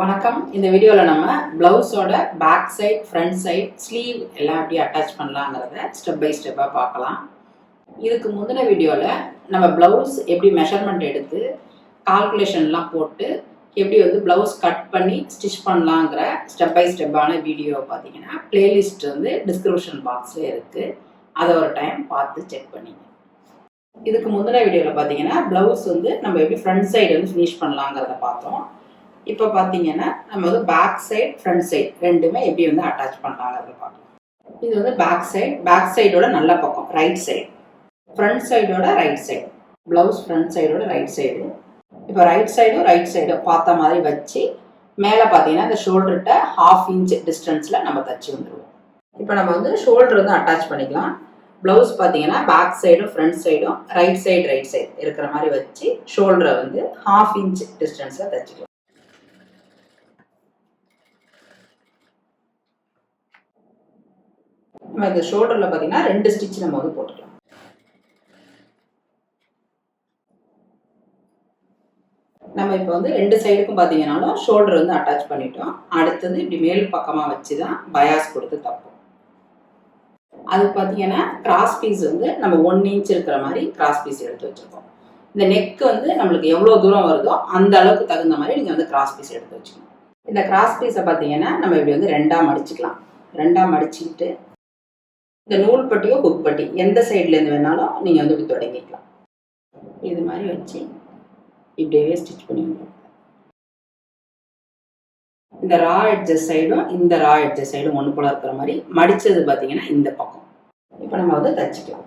வணக்கம். இந்த வீடியோவில் நம்ம ப்ளவுஸோட back side front side sleeve எல்லாம் எப்படி அட்டாச் பண்ணலாங்கிறத ஸ்டெப் பை ஸ்டெப்பாக பார்க்கலாம். இதுக்கு முந்தின வீடியோவில் நம்ம ப்ளவுஸ் எப்படி மெஷர்மெண்ட் எடுத்து கால்குலேஷன்லாம் போட்டு எப்படி வந்து ப்ளவுஸ் கட் பண்ணி ஸ்டிச் பண்ணலாங்கிற ஸ்டெப் பை ஸ்டெப்பான வீடியோ பார்த்தீங்கன்னா பிளேலிஸ்ட் வந்து டிஸ்கிரிப்ஷன் பாக்ஸில் இருக்குது அதை ஒரு டைம் பார்த்து செக் பண்ணிங்க. இதுக்கு முந்தின வீடியோவில் பார்த்தீங்கன்னா ப்ளவுஸ் வந்து நம்ம எப்படி ஃப்ரண்ட் சைடு வந்து ஃபினிஷ் பண்ணலாங்கிறத பார்த்தோம். இப்போ பார்த்தீங்கன்னா நம்ம வந்து பேக் சைடு ஃப்ரண்ட் சைடு ரெண்டுமே எப்படி வந்து அட்டாச் பண்ணலாங்கிறத பார்க்கலாம். இது வந்து பேக் சைடு பேக் சைடோட நல்ல பக்கம் ரைட் சைடு ஃப்ரண்ட் சைடோட ரைட் சைடு ப்ளவுஸ் ஃப்ரண்ட் சைடோட ரைட் சைடு இப்போ ரைட் சைடும் ரைட் சைடும் பார்த்த மாதிரி வச்சு மேலே பார்த்தீங்கன்னா இந்த ஷோல்டர்கிட்ட ஹாஃப் இன்ச் டிஸ்டன்ஸில் நம்ம தச்சு வந்துடுவோம் இப்போ நம்ம வந்து ஷோல்டர் வந்து அட்டாச் பண்ணிக்கலாம். ப்ளவுஸ் பார்த்தீங்கன்னா பேக் சைடும் ஃப்ரண்ட் சைடும் ரைட் சைடு ரைட் சைடு இருக்கிற மாதிரி வச்சு ஷோல்டரை வந்து ஹாஃப் இன்ச் டிஸ்டன்ஸில் தச்சுக்கலாம் நம்ம இந்த ஷோல்டரில் பார்த்தீங்கன்னா ரெண்டு ஸ்டிச் நம்ம வந்து போட்டுக்கலாம். நம்ம இப்போ வந்து ரெண்டு சைடுக்கும் பார்த்தீங்கன்னாலும் ஷோல்டர் வந்து அட்டாச் பண்ணிட்டோம். அடுத்தது இப்படி மேல் பக்கமாக வச்சு தான் பயாஸ் கொடுத்து தப்போம். அது பார்த்தீங்கன்னா கிராஸ் பீஸ் வந்து நம்ம ஒன் இன்ச் இருக்கிற மாதிரி கிராஸ் பீஸ் எடுத்து வச்சுருக்கோம். இந்த நெக் வந்து நம்மளுக்கு எவ்வளோ தூரம் வருதோ அந்த அளவுக்கு தகுந்த மாதிரி நீங்கள் வந்து கிராஸ் பீஸ் எடுத்து வச்சுக்கணும். இந்த கிராஸ் பீஸை பார்த்தீங்கன்னா நம்ம இப்படி வந்து ரெண்டாக மடிச்சுக்கலாம். ரெண்டாக மடிச்சுக்கிட்டு இந்த நூல் பட்டியோ குக் பட்டி எந்த சைட்லேருந்து வேணாலும் நீங்கள் வந்து இப்படி தொடங்கிக்கலாம் இது மாதிரி வச்சு இப்படியே ஸ்டிச் பண்ணிவிடுவோம் இந்த ரா எட்ஜஸ் சைடும் இந்த ரா எட்ஜஸ் சைடும் ஒன்று போல இருக்கிற மாதிரி மடித்தது பார்த்தீங்கன்னா இந்த பக்கம். இப்போ நம்ம வந்து தச்சுக்கலாம்.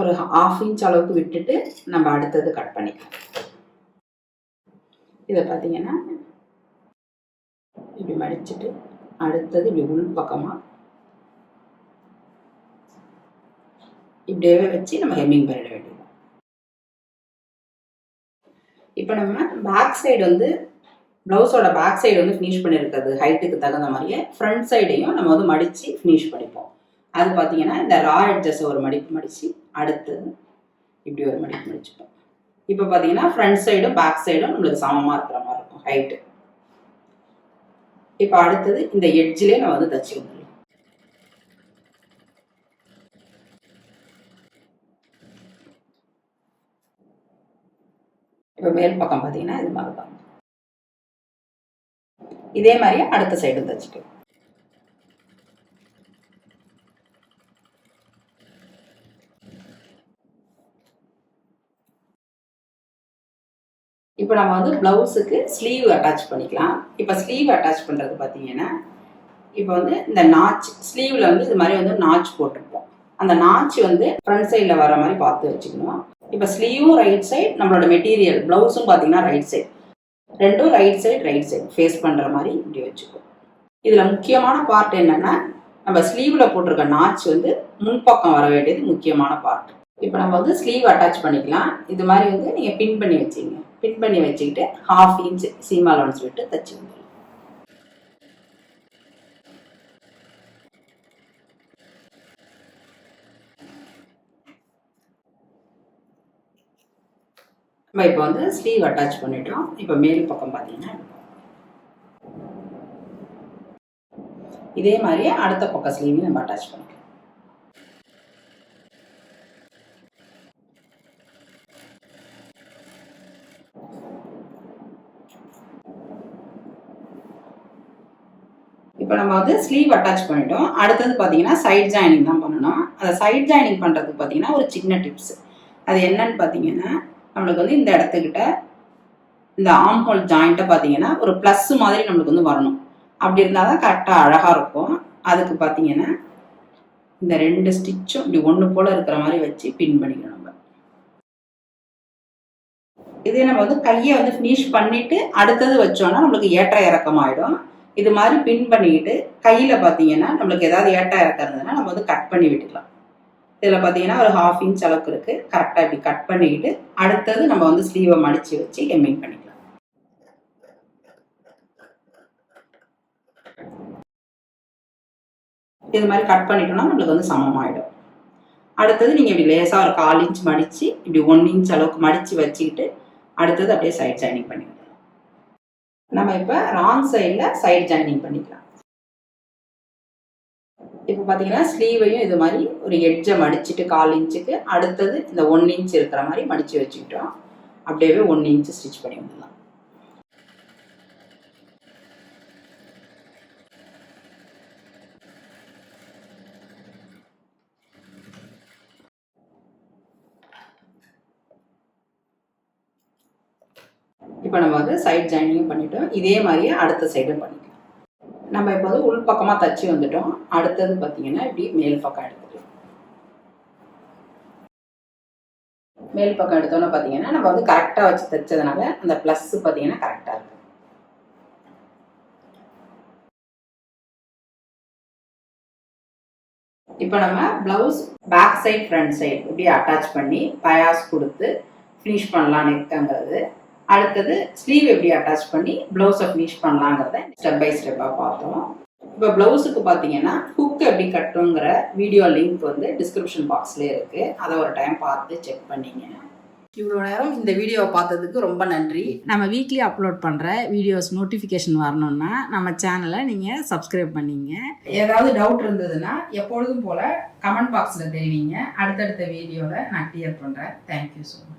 ஒரு ஹாஃப் இன்ச் அளவுக்கு விட்டுட்டு நம்ம அடுத்தது கட் பண்ணிக்கலாம். இதை பார்த்தீங்கன்னா இப்படி மடிச்சுட்டு அடுத்தது இப்படி உள் பக்கமாக இப்படியே வச்சு நம்ம ஹெம்மிங் பண்ணிட வேண்டியது. இப்போ நம்ம பேக் சைடு வந்து ப்ளவுஸோட பேக் சைடு வந்து ஃபினிஷ் பண்ணியிருக்கிறது ஹைட்டுக்கு தகுந்த மாதிரியே ஃப்ரண்ட் சைடையும் நம்ம வந்து மடித்து ஃபினிஷ் பண்ணிப்போம். அது பார்த்தீங்கன்னா இந்த ரா எட்ஜஸ் ஒரு மடிப்பு மடித்து அடுத்தது இப்படி ஒரு மடிப்பு மடிச்சுப்போம். இப்போ பார்த்தீங்கன்னா ஃப்ரண்ட் சைடும் பேக் சைடும் நம்மளுக்கு சமமாக இருக்கிற மாதிரி இருக்கும் ஹைட்டு இப்போ அடுத்தது இந்த எட்ஜிலே நம்ம வந்து தச்சு வந்துடலாம் இப்போ மேல் பக்கம் பார்த்தீங்கன்னா இது மாதிரி தான் இதே மாதிரியே அடுத்த சைடும் தச்சுக்கலாம் இப்போ நம்ம வந்து ப்ளவுஸுக்கு ஸ்லீவ் அட்டாச் பண்ணிக்கலாம். இப்போ ஸ்லீவ் அட்டாச் பண்ணுறது பார்த்தீங்கன்னா இப்போ வந்து இந்த நாச் ஸ்லீவில் வந்து இது மாதிரி வந்து நாச் போட்டிருப்போம். அந்த நாச் வந்து ஃப்ரண்ட் சைடில் வர மாதிரி பார்த்து வச்சுக்கணும். இப்போ ஸ்லீவும் ரைட் சைடு நம்மளோட மெட்டீரியல் ப்ளவுஸும் பார்த்தீங்கன்னா ரைட் சைடு ரெண்டும் right side right side face பண்ணுற மாதிரி இப்படி வச்சுக்கோ இதில் முக்கியமான பார்ட் என்னென்னா நம்ம ஸ்லீவில் போட்டிருக்க நாச் வந்து முன்பக்கம் வர வேண்டியது முக்கியமான பார்ட் இப்போ நம்ம வந்து ஸ்லீவ் அட்டாச் பண்ணிக்கலாம். இது மாதிரி வந்து நீங்கள் பின் பண்ணி வச்சிங்க பின் பண்ணி வச்சுக்கிட்டு ஹாஃப் இன்ச் சீமா லோன்ஸ் விட்டு தச்சு நம்ம இப்போ வந்து ஸ்லீவ் அட்டாச் பண்ணிட்டோம். இப்போ மேல் பக்கம் பார்த்தீங்கன்னா இதே மாதிரியே அடுத்த பக்கம் ஸ்லீவையும் நம்ம அட்டாச் பண்ணிக்கலாம். இப்போ நம்ம வந்து ஸ்லீவ் அட்டாச் பண்ணிட்டோம். அடுத்தது பார்த்தீங்கன்னா சைட் ஜாயினிங் தான் பண்ணணும். அந்த சைட் ஜாயினிங் பண்ணுறதுக்கு பார்த்தீங்கன்னா ஒரு சின்ன டிப்ஸ் அது என்னன்னு பார்த்தீங்கன்னா நம்மளுக்கு வந்து இந்த இடத்துக்கிட்ட இந்த ஆம் ஹோல் ஜாயிண்ட்டை பார்த்தீங்கன்னா ஒரு ப்ளஸ் மாதிரி நம்மளுக்கு வந்து வரணும். அப்படி இருந்தால் தான் கரெக்டாக அழகாக இருக்கும். அதுக்கு பார்த்தீங்கன்னா இந்த ரெண்டு ஸ்டிச்சும் இப்படி ஒன்று போல் இருக்கிற மாதிரி வச்சு பின் பண்ணிக்கணும் நம்ம. இதே நம்ம வந்து கையை வந்து ஃபினிஷ் பண்ணிவிட்டு அடுத்தது வச்சோன்னா நம்மளுக்கு ஏற்ற இறக்கமாயிடும். இது மாதிரி பின் பண்ணிக்கிட்டு கையில் பார்த்தீங்கன்னா நம்மளுக்கு ஏதாவது ஏட்டாக இருக்கிறதுனா நம்ம வந்து கட் பண்ணி விட்டுக்கலாம். இதில் பார்த்தீங்கன்னா ஒரு ஹாஃப் இன்ச் அளவுக்கு இருக்குது கரெக்டாக இப்படி கட் பண்ணிக்கிட்டு அடுத்தது நம்ம வந்து ஸ்லீவை மடித்து வச்சு எம்மிங் பண்ணிக்கலாம். இது மாதிரி கட் பண்ணிட்டோம்னா நம்மளுக்கு வந்து சமமாயிடும். அடுத்தது நீங்கள் இப்படி லேசாக ஒரு கால் இன்ச் மடித்து இப்படி ஒன் இன்ச் அளவுக்கு மடித்து வச்சுக்கிட்டு அடுத்தது அப்படியே சைட் ஜாயினிங் பண்ணிக்கலாம். நம்ம இப்போ ராங் சைடில் சைட் ஜாயினிங் பண்ணிக்கலாம். இப்போ பார்த்தீங்கன்னா ஸ்லீவையும் இது மாதிரி ஒரு எட்ஜை மடிச்சுட்டு கால் இன்ச்சுக்கு அடுத்தது இந்த ஒன் இன்ச் இருக்கிற மாதிரி மடித்து வச்சுக்கிட்டோம். அப்படியே ஒன் இன்ச்சு ஸ்டிச் பண்ணி வந்துடலாம் இப்போ நம்ம வந்து சைட் ஜாயினிங் பண்ணிட்டோம். இதே மாதிரியே அடுத்த சைடும் பண்ணிக்கலாம். நம்ம இப்போ வந்து உள் பக்கமாக தச்சு வந்துட்டோம். அடுத்தது பார்த்தீங்கன்னா இப்படி மேல் பக்கம் எடுத்துக்கலாம். மேல் பக்கம் எடுத்தோன்னே பார்த்தீங்கன்னா நம்ம வந்து கரெக்டாக வச்சு தைச்சதுனால அந்த ப்ளஸ் பார்த்தீங்கன்னா கரெக்டாக இருக்கும். இப்போ நம்ம blouse back side front side இப்படி அட்டாச் பண்ணி பயாஸ் கொடுத்து ஃபினிஷ் பண்ணலாம் நெக்குங்கிறது அடுத்தது ஸ்லீவ் எப்படி அட்டாச் பண்ணி ப்ளவுஸை ஃபினிஷ் பண்ணலாங்கிறத ஸ்டெப் பை ஸ்டெப்பாக பார்த்தோம். இப்போ ப்ளவுஸுக்கு பார்த்தீங்கன்னா ஹுக் எப்படி கட்டுங்கிற வீடியோ லிங்க் வந்து டிஸ்கிரிப்ஷன் பாக்ஸ்லேயே இருக்குது அதை ஒரு டைம் பார்த்து செக் பண்ணிங்க. இவ்வளோ நேரம் இந்த வீடியோவை பார்த்ததுக்கு ரொம்ப நன்றி. நம்ம வீக்லி அப்லோட் பண்ணுற வீடியோஸ் நோட்டிஃபிகேஷன் வரணும்னா நம்ம சேனலை நீங்கள் சப்ஸ்கிரைப் பண்ணிங்க. ஏதாவது டவுட் இருந்ததுன்னா எப்பொழுதும் போல் கமெண்ட் பாக்ஸில் தெரிவிங்க. அடுத்தடுத்த வீடியோவில் நான் கிளியர் பண்ணுறேன் தேங்க்யூ ஸோ மச்